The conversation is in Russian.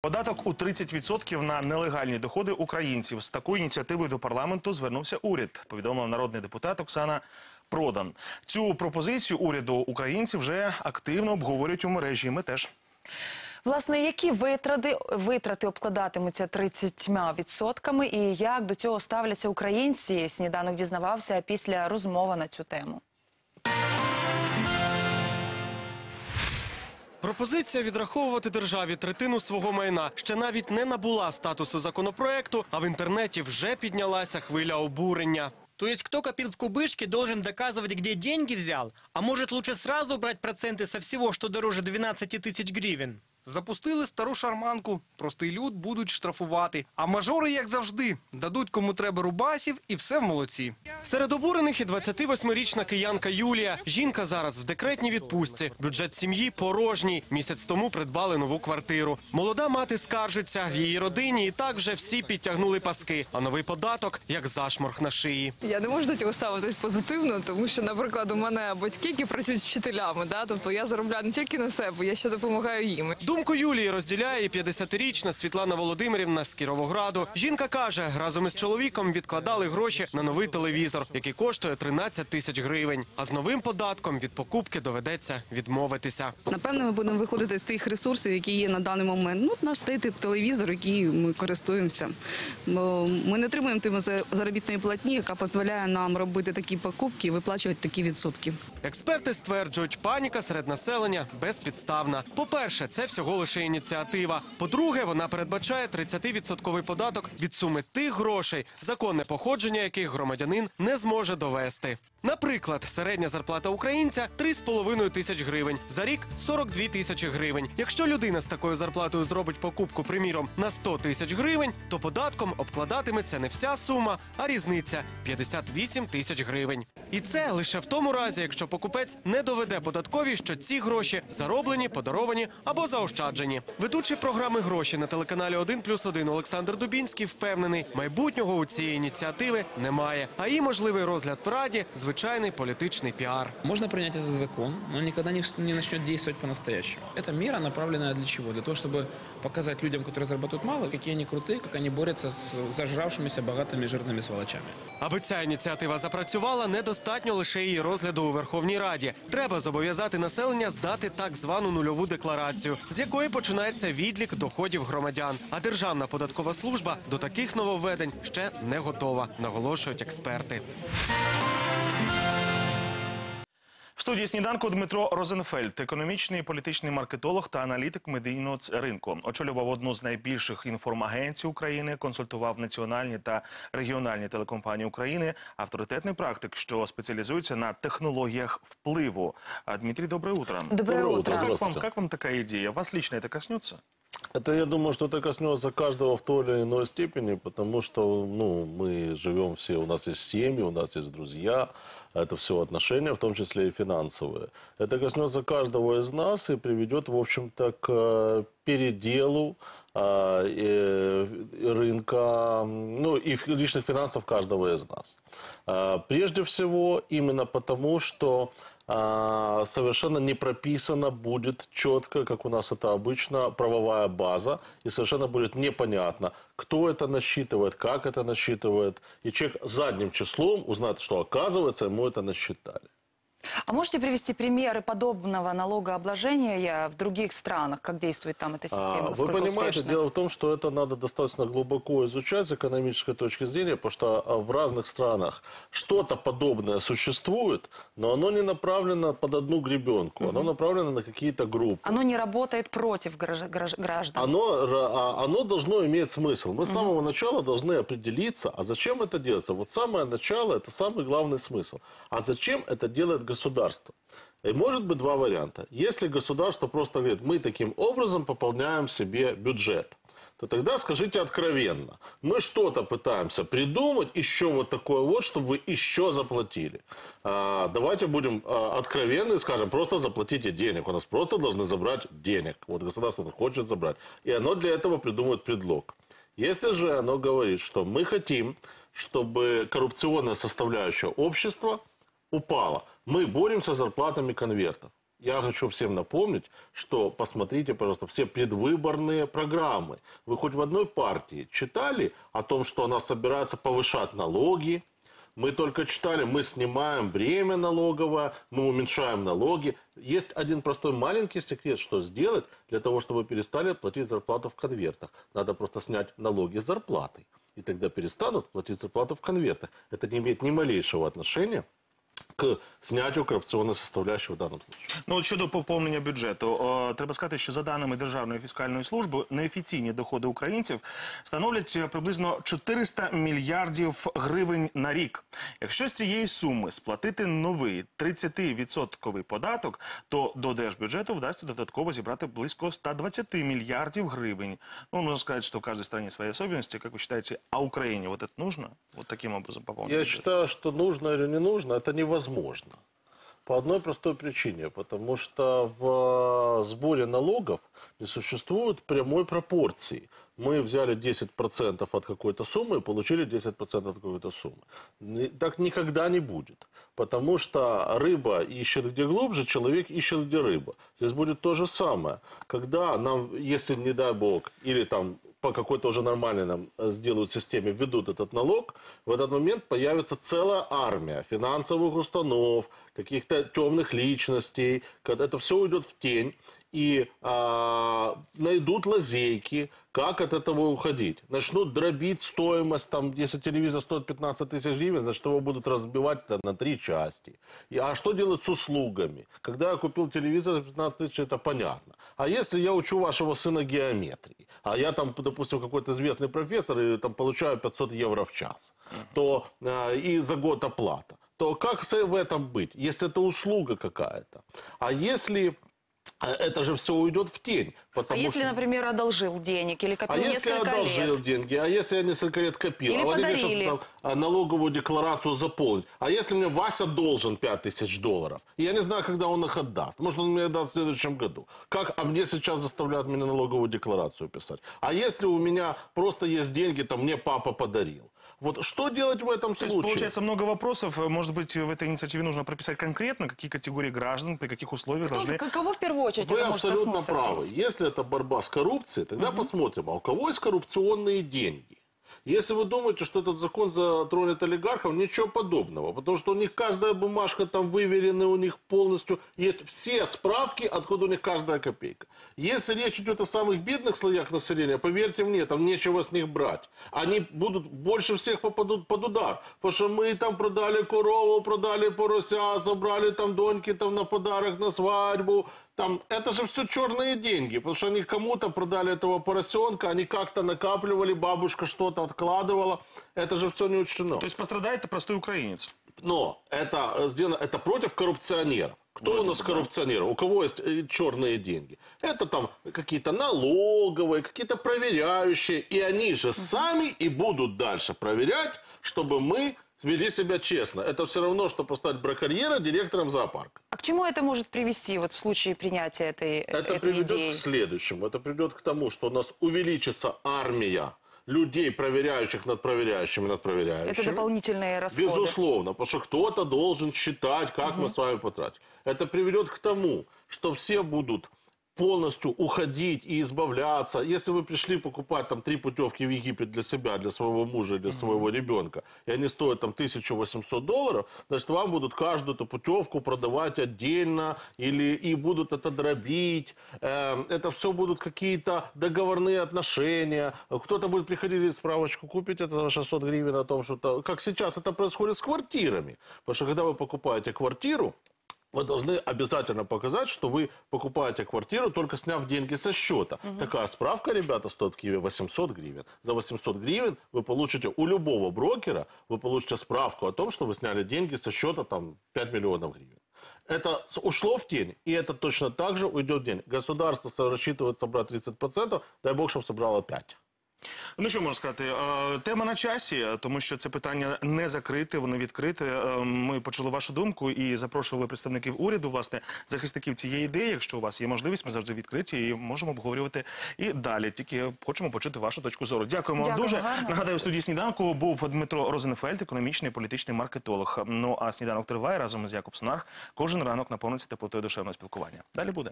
Податок у 30% на нелегальні доходи українців. З такою ініціативою до парламенту звернувся уряд, повідомила народний депутат Оксана Продан. Цю пропозицію уряду українці вже активно обговорюють у мережі. Ми теж. Власне, які витрати, витрати обкладатимуться 30% і як до цього ставляться українці? Сніданок дізнавався після розмови на цю тему. Пропозиція відраховувати державі третину свого майна ще навіть не набула статусу законопроекту, а в інтернеті вже піднялася хвиля обурення. То есть кто копил в кубышке, должен доказывать, где деньги взял? А может лучше сразу брать проценты со всего, что дороже 12 тысяч гривен? Запустили стару шарманку, простий люд будуть штрафувати. А мажори, як завжди, дадуть кому треба рубасів і все в молодці. Серед обурених і 28-річна киянка Юлія. Жінка зараз в декретній відпустці. Бюджет сім'ї порожній. Місяць тому придбали нову квартиру. Молода мати скаржиться. В її родині і так вже всі підтягнули паски. А новий податок як зашморг на шиї. Я не можу до цього ставитись позитивно, тому що, наприклад, у мене батьки, які працюють вчителями, да, тобто я заробляю не тільки на себе, я ще допомагаю їм. Думку Юлії розділяє і 50-річна Світлана Володимирівна з Кіровограду. Жінка каже, разом із чоловіком відкладали гроші на новий телевізор, який коштує 13 тисяч гривень. А з новим податком від покупки доведеться відмовитися. Напевно, ми будемо виходити з тих ресурсів, які є на даний момент. Ну, наш тип телевізор, який ми користуємося. Бо ми не отримуємо тими за- заробітної платні, яка дозволяє нам робити такі покупки і виплачувати такі відсотки. Експерти стверджують, паніка серед населення безпідставна. По-перше, це всього лише ініціатива. По-друге, вона передбачає 30-відсотковий податок від суми тих грошей, законне походження яких громадянин не зможе довести. Наприклад, середня зарплата українця 3,5 тисяч гривень. За рік 42 тисячі гривень. Якщо людина з такою зарплатою зробить покупку, приміром, на 100 тисяч гривень, то податком обкладатиметься не вся сума, а різниця 58 тисяч гривень. І це лише в тому разі, якщо покупець не доведе податкові, що ці гроші зароблені, подаровані або заощаджені. Ведучий програми гроші на телеканалі 1 плюс 1 Олександр Дубінський впевнений, майбутнього у цієї ініціативи немає. А її можливий розгляд в раді звичайний політичний піар. Можно принять этот закон, но он никогда не, вс- не начнет действовать по-настоящему. Эта мера направленная для чего? Для того, чтобы показать людям, которые зарабатывают мало, какие они крутые, как они борются с зажравшимися богатыми жирными сволочами. Аби ця ініціатива запрацювала, недостатньо лише її розгляду у Верховній Раді. Треба зобов'язати населення здати так звану нульову декларацію, з якої починається відлік доходів громадян. А Державна податкова служба до таких нововведень ще не готова, наголошують експерти В студії сніданку Дмитро Розенфельд, економічний і політичний маркетолог та аналітик медійного ц- ринку. Очолював одну з найбільших інформагенцій України, консультував національні та регіональні телекомпанії України, авторитетний практик, що спеціалізується на технологіях впливу. А Дмитрий, доброе утро. Доброе утро. Как вам, Здравствуйте. как вам такая идея? Вас лично это коснется? Это, я думаю, что это коснется каждого в той или иной степени, потому что ну, мы живем все, у нас есть семьи, у нас есть друзья, это все отношения, в том числе и финансовые. Это коснется каждого из нас и приведет, в общем-то, к э, переделу э, рынка, ну и личных финансов каждого из нас. А, Прежде всего, именно потому, что а, совершенно не прописана будет четко, как у нас это обычно, правовая база, и совершенно будет непонятно, кто это насчитывает, как это насчитывает, и человек задним числом узнает, что оказывается ему это насчитали. А можете привести примеры подобного налогообложения в других странах? Как действует там эта система? А, Вы Насколько понимаете, успешно? дело в том, что это надо достаточно глубоко изучать с экономической точки зрения, потому что а, в разных странах что-то подобное существует, но оно не направлено под одну гребенку, оно направлено на какие-то группы. Оно не работает против гражд- гражд- граждан. Оно, а, оно должно иметь смысл. Мы с самого начала должны определиться, а зачем это делается. Вот самое начало – это самый главный смысл. А зачем это делает государство? И может быть два варианта. Если государство просто говорит, мы таким образом пополняем себе бюджет, то тогда скажите откровенно, мы что-то пытаемся придумать, еще вот такое вот, чтобы вы еще заплатили. А, давайте будем а, откровенны и скажем, просто заплатите денег. У нас просто должны забрать денег. Вот государство хочет забрать. И оно для этого придумывает предлог. Если же оно говорит, что мы хотим, чтобы коррупционная составляющая общества упала, мы боремся с зарплатами конвертов. Я хочу всем напомнить, что посмотрите, пожалуйста, все предвыборные программы. Вы хоть в одной партии читали о том, что она собирается повышать налоги? Мы только читали, мы снимаем бремя налоговое, мы уменьшаем налоги. Есть один простой маленький секрет, что сделать для того, чтобы перестали платить зарплату в конвертах. Надо просто снять налоги с зарплаты. И тогда перестанут платить зарплату в конвертах. Это не имеет ни малейшего отношения к снятию коррупционной составляющей в данном случае. Ну от щодо поповнення бюджету, о, треба сказати, що за даними Державної фіскальної служби, неофіційні доходи українців становлять е, приблизно 400 мільярдів гривень на рік. Якщо з цієї суми сплатити новий 30-відсотковий податок, то до держбюджету вдасться додатково зібрати близько 120 мільярдів гривень. Ну, можно сказать, что в каждой стране свои особенности. Как вы считаете, а Украине вот это нужно? Вот таким образом пополнить Я бюджет? считаю, что нужно или не нужно, это невозможно. По одной простой причине, потому что в э, сборе налогов не существует прямой пропорции. Мы взяли 10% от какой-то суммы и получили 10% от какой-то суммы. Так никогда не будет. Потому что рыба ищет где глубже, человек ищет где рыба. Здесь будет то же самое. Когда нам, если не дай бог, или там по какой-то уже нормальной нам э, сделают системе, введут этот налог, в этот момент появится целая армия финансовых установ, каких-то темных личностей, это все уйдет в тень, и а, найдут лазейки, как от этого уходить. Начнут дробить стоимость, там, если телевизор стоит 15 тысяч гривен, значит, его будут разбивать это на три части. И, а что делать с услугами? Когда я купил телевизор за 15 тысяч, это понятно. А если я учу вашего сына геометрии, а я там, допустим, какой-то известный профессор и там получаю 500 евро в час, то э, и за год оплата, то как в этом быть, если это услуга какая-то? А если э, это же все уйдет в тень, А потому если, что... например, одолжил денег или копил А если я несколько одолжил лет? деньги, а если я несколько лет копил, Или а вот мне подарили. сейчас там, а, налоговую декларацию заполнить, а если мне Вася должен 5000 долларов, и я не знаю, когда он их отдаст, может он мне даст в следующем году, как, а мне сейчас заставляют меня налоговую декларацию писать, а если у меня просто есть деньги, там мне папа подарил, вот что делать в этом То есть, случае? получается, много вопросов. Может быть, в этой инициативе нужно прописать конкретно, какие категории граждан, при каких условиях Кто- должны... Кого в первую очередь Вы абсолютно правы. Если это борьба с коррупцией, тогда посмотрим, а у кого есть коррупционные деньги? Если вы думаете, что этот закон затронет олигархов, ничего подобного. Потому что у них каждая бумажка там выверена, у них полностью есть все справки, откуда у них каждая копейка. Если речь идет о самых бедных слоях населения, поверьте мне, там нечего с них брать. Они будут больше всех попадут под удар. Потому что мы там продали корову, продали порося, забрали там доньки там на подарок на свадьбу. Там, это же все черные деньги, потому что они кому-то продали этого поросенка, они как-то накапливали, бабушка что-то откладывала. Это же все не учтено. То есть пострадает простой украинец. Но это э, сделано, это против коррупционеров. Кто у нас коррупционеры? У кого есть э, черные деньги? Это там какие-то налоговые, какие-то проверяющие. И они же сами и будут дальше проверять, чтобы мы вели себя честно. Это все равно, что поставить браконьера директором зоопарка. К чему это может привести вот в случае принятия этой, Это этой приведет идеи? к следующему. Это приведет к тому, что у нас увеличится армия людей, проверяющих над проверяющими над проверяющими. Это дополнительные расходы. Безусловно, потому что кто-то должен считать, как мы с вами потратим. Это приведет к тому, что все будут полностью уходить и избавляться. Если вы пришли покупать там три путевки в Египет для себя, для своего мужа, для своего ребенка, и они стоят там 1800 долларов, значит, вам будут каждую эту путевку продавать отдельно или и будут это дробить. Эм, это все будут какие-то договорные отношения. Кто-то будет приходить и справочку купить это за 600 гривен о том, что как сейчас это происходит с квартирами. Потому что когда вы покупаете квартиру, вы должны обязательно показать, что вы покупаете квартиру, только сняв деньги со счета. Такая справка, ребята, стоит в Киеве 800 гривен. За 800 гривен вы получите у любого брокера, вы получите справку о том, что вы сняли деньги со счета там 5 миллионов гривен. Это ушло в тень, и это точно так же уйдет в тень. Государство рассчитывает собрать 30%, дай бог, чтобы собрало 5%. Ну що можна сказати? Е, Тема на часі, тому що це питання не закрите, воно відкрите. Е, Ми почули вашу думку і запрошували представників уряду, власне, захисників цієї ідеї. Якщо у вас є можливість, ми завжди відкриті і можемо обговорювати і далі. Тільки хочемо почути вашу точку зору. Дякуємо вам дуже. гарно. Нагадаю, в студії сніданку був Дмитро Розенфельд, економічний і політичний маркетолог. Ну а сніданок триває разом з Якоб Сонарх. Кожен ранок наповниться теплотою душевного спілкування. Далі буде.